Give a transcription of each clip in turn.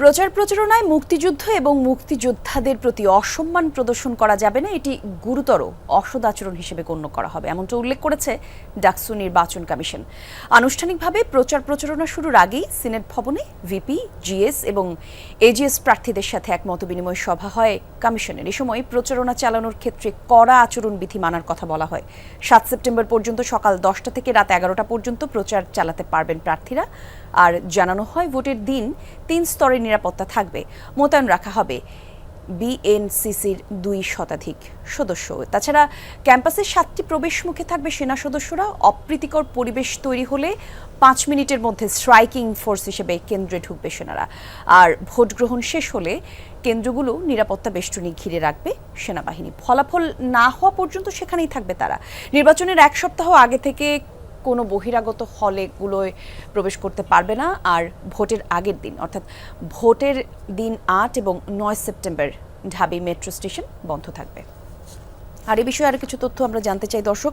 প্রচার প্রচারণায় মুক্তিযুদ্ধ এবং মুক্তিযোদ্ধাদের প্রতি অসম্মান প্রদর্শন করা যাবে না, এটি গুরুতর অসদাচরণ হিসেবে গণ্য করা হবে, এমনটা উল্লেখ করেছে ডাকসু নির্বাচন কমিশন। আনুষ্ঠানিকভাবে প্রচার প্রচারণা শুরুর আগেই সিনেট ভবনে ভিপি, জিএস এবং এজিএস প্রার্থীদের সাথে এক মতবিনিময় সভা হয় কমিশনের। এ সময় প্রচারণা চালানোর ক্ষেত্রে কড়া আচরণবিধি মানার কথা বলা হয়। সাত সেপ্টেম্বর পর্যন্ত সকাল দশটা থেকে রাত এগারোটা পর্যন্ত প্রচার চালাতে পারবেন প্রার্থীরা। আর জানানো হয় ভোটের দিন তিন স্তরের নিরাপত্তা থাকবে, মোতায়েন রাখা হবে বিএনসিসির দুই শতাধিক সদস্য। তাছাড়া ক্যাম্পাসের সাতটি প্রবেশ মুখে থাকবে সেনা সদস্যরা। অপ্রীতিকর পরিবেশ তৈরি হলে পাঁচ মিনিটের মধ্যে স্ট্রাইকিং ফোর্স হিসেবে কেন্দ্রে ঢুকবে সেনারা। আর ভোট গ্রহণ শেষ হলে কেন্দ্রগুলো নিরাপত্তা বেষ্টনী ঘিরে রাখবে সেনাবাহিনী। ফলাফল না হওয়া পর্যন্ত সেখানেই থাকবে তারা। নির্বাচনের এক সপ্তাহ আগে থেকে কোনো বহিরাগত হলেগুলোয় প্রবেশ করতে পারবে না। আর ভোটের আগের দিন, অর্থাৎ ভোটের দিন আট এবং নয় সেপ্টেম্বর ঢাবি মেট্রো স্টেশন বন্ধ থাকবে। আর এ বিষয়ে আরও কিছু তথ্য আমরা জানতে চাই দর্শক।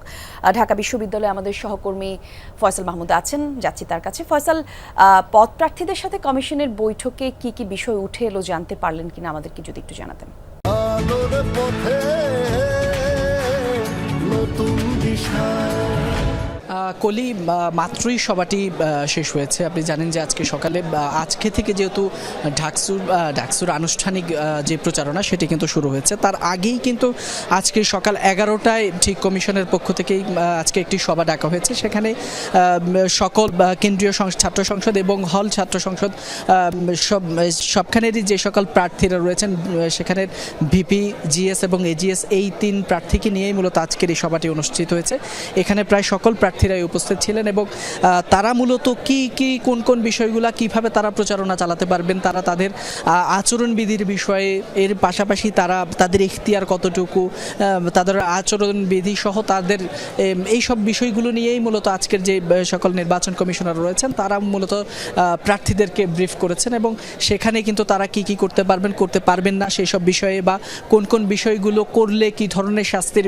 ঢাকা বিশ্ববিদ্যালয়ে আমাদের সহকর্মী ফয়সাল মাহমুদ আছেন, যাচ্ছি তার কাছে। ফয়সাল পদ প্রার্থীদের সাথে কমিশনের বৈঠকে কি কি বিষয় উঠে এলো জানতে পারলেন কিনা আমাদেরকে যদি একটু জানাতেন? নতুন কলি মাত্রই সভাটি শেষ হয়েছে। আপনি জানেন যে আজকে সকালে আজকে থেকে যেহেতু ঢাকসুর ঢাকসুর আনুষ্ঠানিক যে প্রচারণা, সেটি কিন্তু শুরু হয়েছে। তার আগেই কিন্তু আজকে সকাল এগারোটায় ঠিক কমিশনের পক্ষ থেকেই আজকে একটি সভা ডাকা হয়েছে। সেখানে সকল কেন্দ্রীয় ছাত্র সংসদ এবং হল ছাত্র সংসদ সব, সবখানেরই যে সকল প্রার্থীরা রয়েছেন সেখানের ভিপি, জিএস এবং এজিএস, এই তিন প্রার্থীকে নিয়েই মূলত আজকের এই সভাটি অনুষ্ঠিত হয়েছে। এখানে প্রায় সকল প্রার্থীরাই উপস্থিত ছিলেন এবং তারা মূলত কি কি, কোন কোন বিষয়গুলা কীভাবে তারা প্রচারণা চালাতে পারবেন, তারা তাদের আচরণবিধির বিষয়ে, এর পাশাপাশি তারা তাদের ইখতিয়ার কতটুকু তাদের আচরণবিধি সহ তাদের এই সব বিষয়গুলো নিয়েই মূলত আজকের যে সকল নির্বাচন কমিশনার রয়েছেন, তারা মূলত প্রার্থীদেরকে ব্রিফ করেছেন এবং সেখানে কিন্তু তারা কি কি করতে পারবেন করতে পারবেন না সেই সব বিষয়ে বা কোন কোন বিষয়গুলো করলে কি ধরনের শাস্তির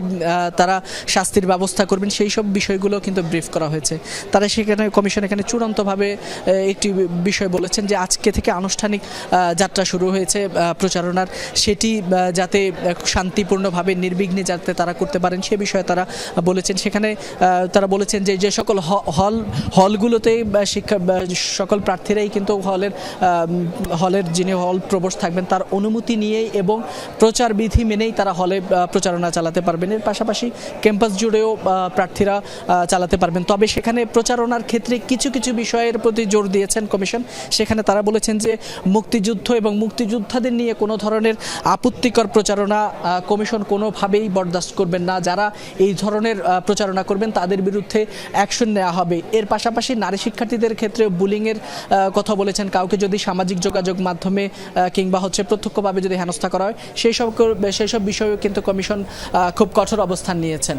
তারা শাস্তির ব্যবস্থা করবেন সেই সব বিষয়গুলো কিন্তু ব্রিফ করা হয়েছে। তারা সেখানে কমিশন এখানে চূড়ান্তভাবে একটি বিষয় বলেছেন যে আজকে থেকে আনুষ্ঠানিক যাত্রা শুরু হয়েছে প্রচারণার। সেটি যাতে শান্তিপূর্ণভাবে নির্বিঘ্নে যাতে তারা করতে পারেন, সে বিষয়ে তারা বলেছেন। সেখানে তারা বলেছেন যে যে সকল হল, হলগুলোতে শিক্ষা সকল প্রার্থীরাই কিন্তু হলের হলের যিনি হল প্রবোস থাকবেন, তার অনুমতি নিয়েই এবং প্রচার বিধি মেনেই তারা হলে প্রচারণা চালাতে পারবেন। এর পাশাপাশি ক্যাম্পাস জুড়েও প্রার্থীরা চালাতে পারবেন। তবে সেখানে প্রচারণার ক্ষেত্রে কিছু কিছু বিষয়ের প্রতি জোর দিয়েছেন কমিশন। সেখানে তারা বলেছেন যে মুক্তিযুদ্ধ এবং মুক্তিযোদ্ধাদের নিয়ে কোনো ধরনের আপত্তিকর প্রচারণা কমিশন কোনোভাবেই বরদাস্ত করবেন না। যারা এই ধরনের প্রচারণা করবেন তাদের বিরুদ্ধে অ্যাকশন নেওয়া হবে। এর পাশাপাশি নারী শিক্ষার্থীদের ক্ষেত্রে বুলিংয়ের কথা বলেছেন। কাউকে যদি সামাজিক যোগাযোগ মাধ্যমে কিংবা হচ্ছে প্রত্যক্ষভাবে যদি হেনস্থা করা হয় সেই সব সেই সব বিষয়েও কিন্তু কমিশন খুব কঠোর অবস্থান নিয়েছেন।